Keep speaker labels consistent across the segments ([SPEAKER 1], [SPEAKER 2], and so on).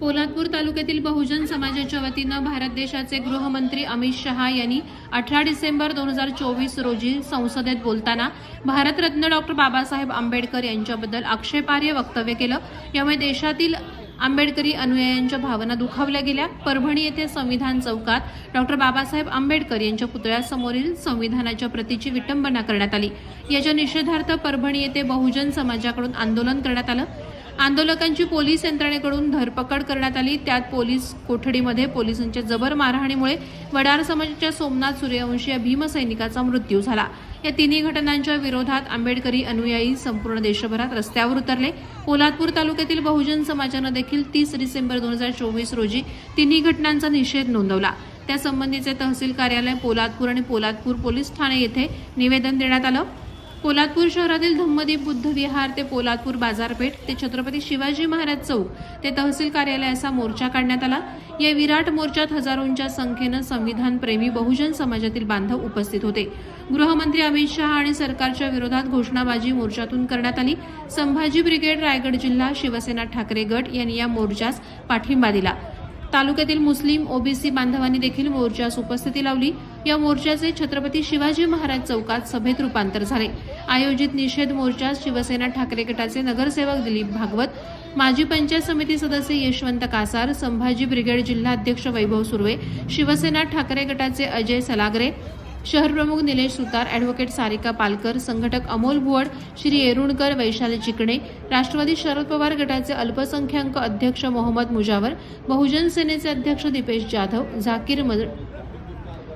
[SPEAKER 1] पोलादपूर तालुक्यातील बहुजन समाजाच्या वतीनं भारत देशाचे गृहमंत्री अमित शहा यांनी अठरा डिसेंबर दोन हजार चोवीस रोजी संसदेत बोलताना भारतरत्न डॉक्टर बाबासाहेब आंबेडकर यांच्याबद्दल आक्षेपार्ह वक्तव्य केलं. यामुळे देशातील आंबेडकरी अनुयायांच्या भावना दुखावल्या गेल्या. परभणी येथे संविधान चौकात डॉक्टर बाबासाहेब आंबेडकर यांच्या पुतळ्यासमोरील संविधानाच्या प्रतीची विटंबना करण्यात आली. याच्या निषेधार्थ परभणी येथे बहुजन समाजाकडून आंदोलन करण्यात आलं. आंदोलकांची पोलीस यंत्रणेकडून धरपकड करण्यात आली. त्यात पोलीस कोठडीमध्ये पोलिसांच्या जबर मारहाणीमुळे वडार समाजाच्या सोमनाथ सूर्यवंशी या भीमसैनिकाचा मृत्यू झाला. या तिन्ही घटनांच्या विरोधात आंबेडकरी अनुयायी संपूर्ण देशभरात रस्त्यावर उतरले. पोलादपूर तालुक्यातील बहुजन समाजानं देखील तीस डिसेंबर दोन हजार चोवीस रोजी तिन्ही घटनांचा निषेध नोंदवला. त्यासंबंधीचे तहसील कार्यालय पोलादपूर आणि पोलादपूर पोलीस ठाणे येथे निवेदन देण्यात आलं. पोलादपूर शहरातील धम्मदीप बुद्ध विहार ते पोलादपूर बाजारपेठ ते छत्रपती शिवाजी महाराज चौक ते तहसील कार्यालयाचा मोर्चा काढण्यात आला. या विराट मोर्चात हजारोंच्या संख्येनं संविधानप्रेमी बहुजन समाजातील बांधव उपस्थित होते. गृहमंत्री अमित शहा आणि सरकारच्या विरोधात घोषणाबाजी मोर्चातून करण्यात आली. संभाजी ब्रिगेड रायगड जिल्हा शिवसेना ठाकरे गट यांनी या मोर्चास पाठिंबा दिला. तालुक्यातील मुस्लिम ओबीसी बांधवांनी देखील मोर्चास उपस्थिती लावली. या मोर्चाचे छत्रपती शिवाजी महाराज चौकात सभेत रूपांतर झाले. आयोजित निषेध मोर्चात शिवसेना ठाकरे गटाचे नगरसेवक दिलीप भागवत माजी पंचायत समिती सदस्य यशवंत कासार संभाजी ब्रिगेड जिल्हाध्यक्ष वैभव सुर्वे शिवसेना ठाकरे गटाचे अजय सलागरे शहर प्रमुख निलेश सुतार ॲडव्होकेट सारिका पालकर संघटक अमोल भुवड श्री येरुणकर वैशाली चिकणे राष्ट्रवादी शरद पवार गटाचे अल्पसंख्याक अध्यक्ष मोहम्मद मुजावर बहुजन सेनेचे अध्यक्ष दीपेश जाधव झाकीर मज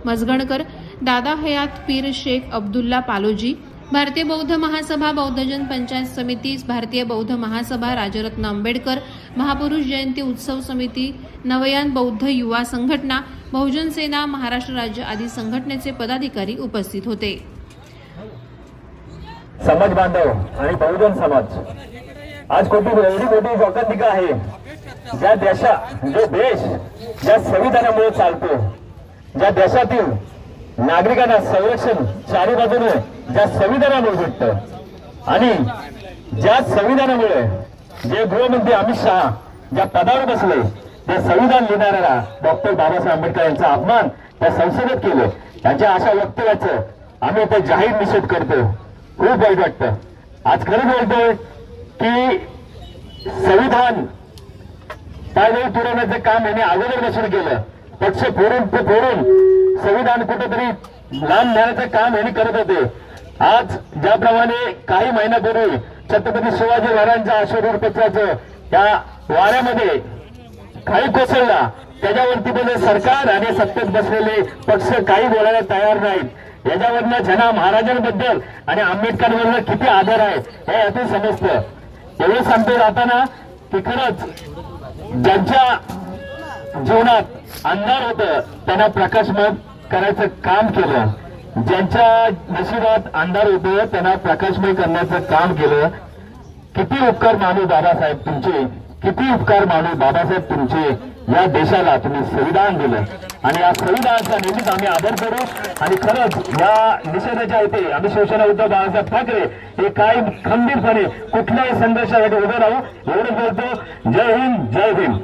[SPEAKER 1] मजगणकर दादा हयात पीर शेख अब्दुल्ला पालोजी भारतीय बौद्ध महासभा बौद्धजन पंचायत समिती भारतीय बौद्ध महासभा राजरत्न आंबेडकर महापुरुष जयंती उत्सव समिती नवयान बौद्ध युवा संघटना बहुजन सेना महाराष्ट्र राज्य आदी संघटनेचे पदाधिकारी उपस्थित होते.
[SPEAKER 2] समाज बांधव आणि बहुजन समाज आज कोटी एवढी मोठी लोकनिका आहे. ज्या देशा जो देश ज्या संविधानामुळे चालतो ज्या देशातील नागरिकांना संरक्षण चारी बाजूने ज्या संविधानामुळे भेटतं आणि ज्या संविधानामुळे जे गृहमंत्री अमित शहा ज्या पदावर बसले ते संविधान लिहिणाऱ्याला डॉक्टर बाबासाहेब आंबेडकर यांचा अपमान त्या संसदेत केलं. त्यांच्या अशा वक्तव्याचं आम्ही ते जाहीर निषेध करतो. खूप वाईट वाटतं. आज खरंच बोलतोय की संविधान पायदळी पुरवण्याचं काम यांनी अगोदर बसून केलं. पक्ष फोडून ते फोडून संविधान कुठंतरी लांब नेण्याचं काम यांनी करत होते. आज ज्याप्रमाणे काही महिन्यापूर्वी छत्रपती शिवाजी महाराजांच्या अश्वरूढ पत्राचं त्या वाऱ्यामध्ये काही कोसळला त्याच्यावरती पण सरकार आणि सत्तेत बसलेले पक्ष काही बोलायला तयार नाहीत. याच्यावरनं जना महाराजांबद्दल आणि आंबेडकरांवर किती आदर आहे हे यातून समजतं. एवढं सांगतो जाताना की खरंच ज्यांच्या जीवनात अंधार होत. त्यांना प्रकाशमय करायचं काम केलं. ज्यांच्या नशिबात अंधार होत त्यांना प्रकाशमय करण्याचं काम केलं. किती उपकार मानू बाबासाहेब तुमचे? किती उपकार मानू बाबासाहेब तुमचे? या देशाला तुम्ही संविधान दिलं. आणि या संविधानाचा नेहमीच आम्ही आदर करू. आणि खरंच या निषेधाच्या इथे आम्ही शिवसेना उद्धव बाळासाहेब ठाकरे हे काय खंबीरपणे कुठल्याही संघर्षासाठी उभे राहू. एवढं बोलतो. जय हिंद जय भीम.